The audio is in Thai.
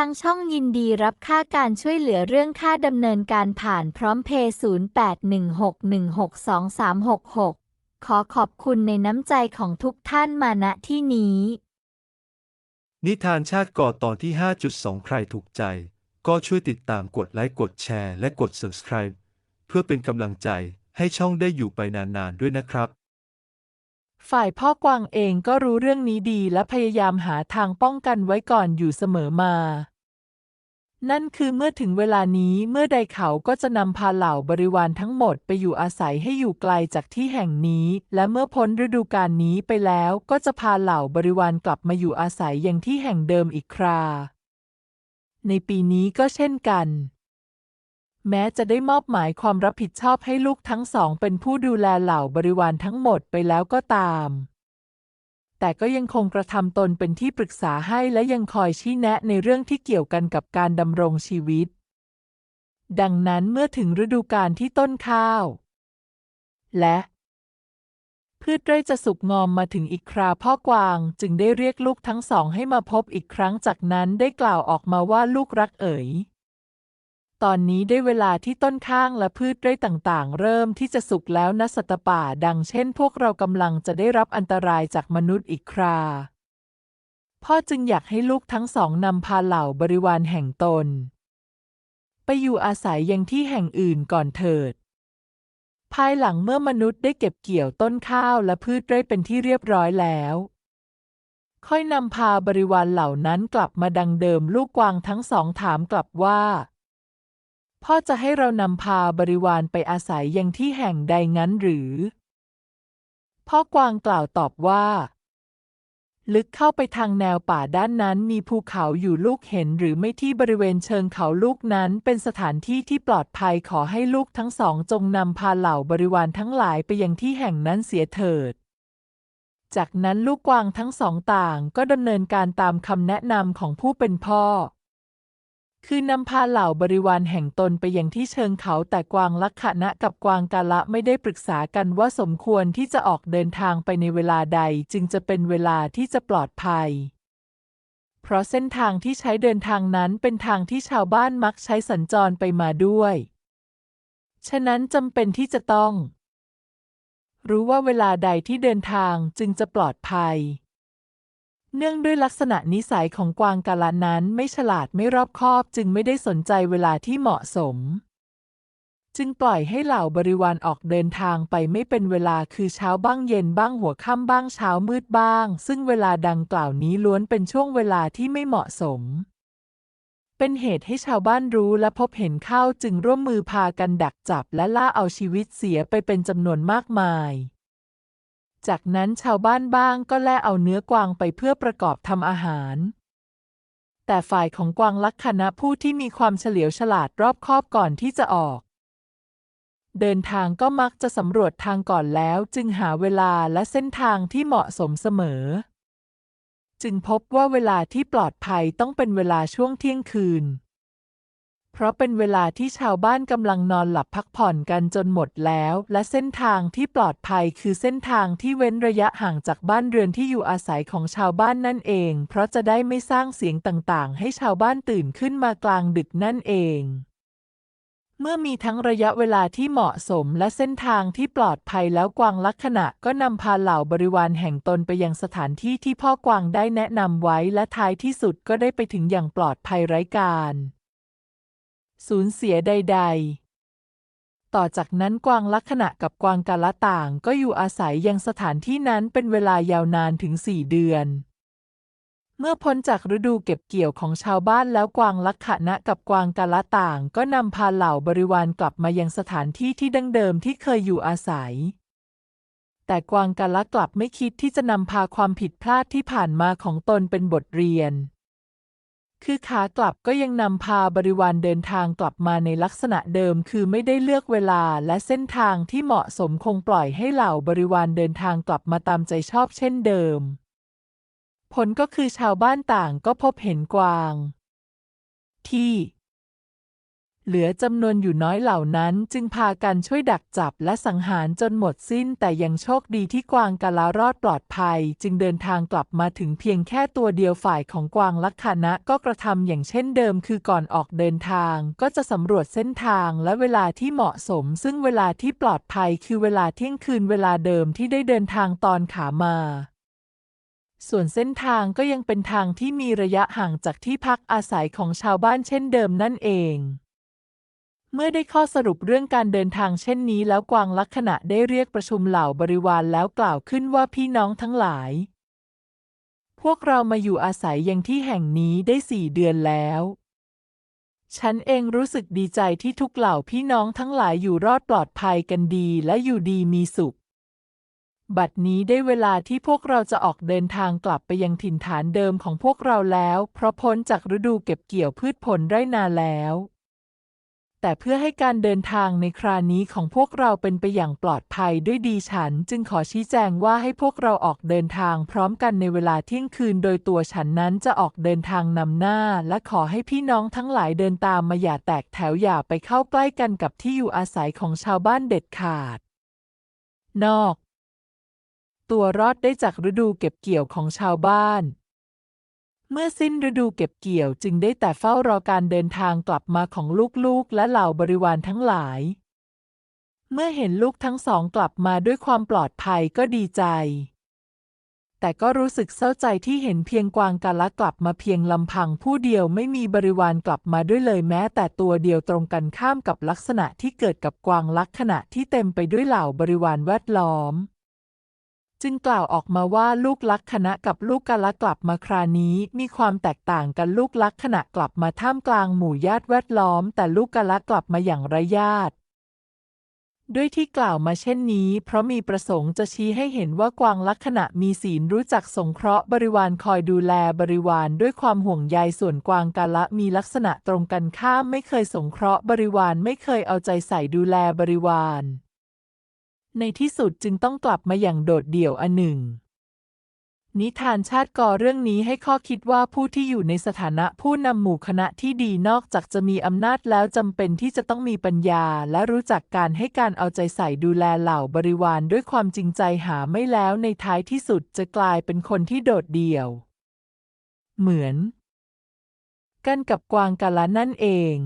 ทางช่องยินดีรับค่าการช่วยเหลือเรื่องค่าดำเนินการผ่านพร้อมเพย์0816162366 ขอขอบคุณในน้ำใจของทุกท่านมาณที่นี้ นิทานชาติก่อตอนที่ 5.2 ใครถูกใจ ก็ช่วยติดตามกดไลค์กดแชร์และกด subscribe เพื่อเป็นกำลังใจให้ช่องได้อยู่ไปนานๆด้วยนะครับ ฝ่ายพ่อกวางเองก็รู้เรื่องนี้ดีและพยายามหาทางป้องกันไว้ก่อนอยู่เสมอมา นั่นคือเมื่อถึงเวลานี้เมื่อใดเขาก็จะนำพาเหล่าบริวารทั้งหมดไปอยู่อาศัยให้อยู่ไกลจากที่แห่งนี้ และเมื่อพ้นฤดูกาลนี้ไปแล้วก็จะพาเหล่าบริวารกลับมาอยู่อาศัยอย่างที่แห่งเดิมอีกครา ในปีนี้ก็เช่นกัน แม้จะได้มอบหมายความรับผิดชอบให้ลูกทั้งสองเป็นผู้ดูแลเหล่าบริวารทั้งหมดไปแล้วก็ตาม แต่ก็ยังคงกระทำตนเป็นที่ปรึกษาให้และยังคอยชี้แนะในเรื่องที่เกี่ยวกันกับการดำรงชีวิต ดังนั้นเมื่อถึงฤดูกาลที่ต้นข้าว และพืชไร่จะสุกงอมมาถึงอีกคราพ่อกวางจึงได้เรียกลูกทั้งสองให้มาพบอีกครั้งจากนั้นได้กล่าวออกมาว่าลูกรักเอ๋ย ตอนนี้ได้เวลาที่ต้นข้างและพืชไร่ต่างๆ เริ่มที่จะสุกแล้วนะสัตว์ป่า ดังเช่นพวกเรากำลังจะได้รับอันตรายจากมนุษย์อีกครา พ่อจึงอยากให้ลูกทั้งสองนำพาเหล่าบริวารแห่งตน ไปอยู่อาศัยยังที่แห่งอื่นก่อนเถิด ภายหลังเมื่อมนุษย์ได้เก็บเกี่ยวต้นข้าวและพืชไร่เป็นที่เรียบร้อยแล้วค่อยนำพาบริวารเหล่านั้นกลับมาดังเดิมลูกกวางทั้งสองถามกลับว่า พ่อจะให้เรานำพาบริวารไปอาศัยยังที่แห่งใดงั้นหรือ พ่อกวางกล่าวตอบว่า ลึกเข้าไปทางแนวป่าด้านนั้นมีภูเขาอยู่ลูกเห็นหรือไม่ที่บริเวณเชิงเขาลูกนั้นเป็นสถานที่ที่ปลอดภัยขอให้ลูกทั้งสองจงนำพาเหล่าบริวารทั้งหลายไปยังที่แห่งนั้นเสียเถิดจากนั้นลูกกวางทั้งสองต่างก็ดำเนินการตามคำแนะนำของผู้เป็นพ่อ คือนำพาเหล่าบริวารแห่งตนไปยังที่เชิงเขาแต่กวางลักขณะกับกวางกาละไม่ได้ปรึกษากันว่าสมควรที่จะออกเดินทางไปในเวลาใดจึงจะเป็นเวลาที่จะปลอดภัย เพราะเส้นทางที่ใช้เดินทางนั้นเป็นทางที่ชาวบ้านมักใช้สัญจรไปมาด้วย ฉะนั้นจำเป็นที่จะต้อง รู้ว่าเวลาใดที่เดินทางจึงจะปลอดภัย เนื่องด้วยลักษณะนิสัยของกวางกาละนั้นไม่ฉลาดไม่รอบคอบจึงไม่ได้สนใจเวลาที่เหมาะสม จึงปล่อยให้เหล่าบริวารออกเดินทางไปไม่เป็นเวลาคือเช้าบ้างเย็นบ้างหัวค่ำบ้างเช้ามืดบ้าง ซึ่งเวลาดังกล่าวนี้ล้วนเป็นช่วงเวลาที่ไม่เหมาะสม เป็นเหตุให้ชาวบ้านรู้และพบเห็นเข้าจึงร่วมมือพากันดักจับและล่าเอาชีวิตเสียไปเป็นจำนวนมากมาย จากนั้นชาวบ้านบ้างก็แล่เอาเนื้อกวางไปเพื่อประกอบทำอาหาร แต่ฝ่ายของกวางลักษณะผู้ที่มีความเฉลียวฉลาดรอบคอบก่อนที่จะออก เดินทางก็มักจะสำรวจทางก่อนแล้วจึงหาเวลาและเส้นทางที่เหมาะสมเสมอ จึงพบว่าเวลาที่ปลอดภัยต้องเป็นเวลาช่วงเที่ยงคืน เพราะเป็นเวลาที่ชาวบ้านกำลังนอนหลับพักผ่อนกันจนหมดแล้ว และเส้นทางที่ปลอดภัยคือเส้นทางที่เว้นระยะห่างจากบ้านเรือนที่อยู่อาศัยของชาวบ้านนั่นเอง เพราะจะได้ไม่สร้างเสียงต่างๆ ให้ชาวบ้านตื่นขึ้นมากลางดึกนั่นเองเมื่อมีทั้งระยะเวลาที่เหมาะสมและเส้นทางที่ปลอดภัยแล้วกวางลักษณะก็นำพาเหล่าบริวารแห่งตนไปยังสถานที่ที่พ่อกวางได้แนะนำไว้และท้ายที่สุดก็ได้ไปถึงอย่างปลอดภัยไร้การ สูญเสียใด ๆ ต่อจากนั้นกวางลักษณะกับกวางกาละต่างก็อยู่อาศัยยังสถานที่นั้นเป็นเวลายาวนานถึงสี่เดือน เมื่อพ้นจากฤดูเก็บเกี่ยวของชาวบ้านแล้วกวางลักขณะกับกวางกาละต่าง ก็นำพาเหล่าบริวารกลับมายังสถานที่ที่ดั้งเดิมที่เคยอยู่อาศัยแต่กวางกาละกลับไม่คิดที่จะนำพาความผิดพลาดที่ผ่านมาของตนเป็นบทเรียน คือขากลับก็ยังนำพาบริวารเดินทางกลับมาในลักษณะเดิม คือไม่ได้เลือกเวลาและเส้นทางที่เหมาะสมคงปล่อยให้เหล่าบริวารเดินทางกลับมาตามใจชอบเช่นเดิม ผลก็คือชาวบ้านต่างก็พบเห็นกวาง ที่ เหลือจำนวนอยู่น้อยเหล่านั้นจึงพากันช่วยดักจับและสังหารจนหมดสิ้นแต่ยังโชคดีที่กวางกาลารอดปลอดภัย จึงเดินทางกลับมาถึงเพียงแค่ตัวเดียวฝ่ายของกวางลักขณะก็กระทำอย่างเช่นเดิมคือก่อนออกเดินทาง ก็จะสำรวจเส้นทางและเวลาที่เหมาะสม ซึ่งเวลาที่ปลอดภัยคือเวลาเที่ยงคืนเวลาเดิมที่ได้เดินทางตอนขามาส่วนเส้นทางก็ยังเป็นทางที่มีระยะห่างจากที่พักอาศัยของชาวบ้านเช่นเดิมนั่นเอง เมื่อได้ข้อสรุปเรื่องการเดินทางเช่นนี้แล้วกวางลักษณะได้เรียกประชุมเหล่าบริวารแล้วกล่าวขึ้นว่าพี่น้องทั้งหลาย พวกเรามาอยู่อาศัยยังที่แห่งนี้ได้สี่เดือนแล้ว ฉันเองรู้สึกดีใจที่ทุกเหล่าพี่น้องทั้งหลายอยู่รอดปลอดภัยกันดีและอยู่ดีมีสุข บัดนี้ได้เวลาที่พวกเราจะออกเดินทางกลับไปยังถิ่นฐานเดิมของพวกเราแล้ว เพราะพ้นจากฤดูเก็บเกี่ยวพืชผลได้นาแล้ว แต่เพื่อให้การเดินทางในคราวนี้ของพวกเราเป็นไปอย่างปลอดภัยด้วยดีฉัน จึงขอชี้แจงว่าให้พวกเราออกเดินทางพร้อมกันในเวลาเที่ยงคืน โดยตัวฉันนั้นจะออกเดินทางนำหน้า และขอให้พี่น้องทั้งหลายเดินตามมาอย่าแตกแถวอย่าไปเข้าใกล้กันกับที่อยู่อาศัยของชาวบ้านเด็ดขาด นอก ตัวรอดได้จากฤดูเก็บเกี่ยวของชาวบ้าน เมื่อสิ้นฤดูเก็บเกี่ยวจึงได้แต่เฝ้ารอการเดินทางกลับมาของลูกๆและเหล่าบริวารทั้งหลาย เมื่อเห็นลูกทั้งสองกลับมาด้วยความปลอดภัยก็ดีใจ แต่ก็รู้สึกเศร้าใจที่เห็นเพียงกวางกาละกลับมาเพียงลำพังผู้เดียวไม่มีบริวารกลับมาด้วยเลยแม้ แต่ตัวเดียวตรงกันข้ามกับลักษณะที่เกิดกับกวางลักขณะที่เต็มไปด้วยเหล่าบริวารแวดล้อม จึงกล่าวออกมาว่าลูกลักขณะกับลูกกาละกลับมาครานี้มีความแตกต่างกันลูกลักขณะกลับมาท่ามกลางหมู่ญาติแวดล้อม แต่ลูกกาละกลับมาอย่างไร้ญาติ ด้วยที่กล่าวมาเช่นนี้ เพราะมีประสงค์จะชี้ให้เห็นว่ากวางลักษณะมีศีลรู้จักสงเคราะห์บริวารคอยดูแลบริวารด้วยความห่วงใยส่วนกวางกาละมีลักษณะตรงกันข้ามไม่เคยสงเคราะห์บริวารไม่เคยเอาใจใส่ดูแลบริวาร ในที่สุดจึงต้องกลับมาอย่างโดดเดี่ยวอันหนึ่ง นิทานชาติกอเรื่องนี้ให้ข้อคิดว่าผู้ที่อยู่ในสถานะผู้นำหมู่คณะที่ดีนอกจากจะมีอำนาจแล้วจำเป็นที่จะต้องมีปัญญา และรู้จักการให้การเอาใจใส่ดูแลเหล่าบริวารด้วยความจริงใจหาไม่แล้วในท้ายที่สุดจะกลายเป็นคนที่โดดเดี่ยว เหมือน กันกับกวางกาละนั่นเอง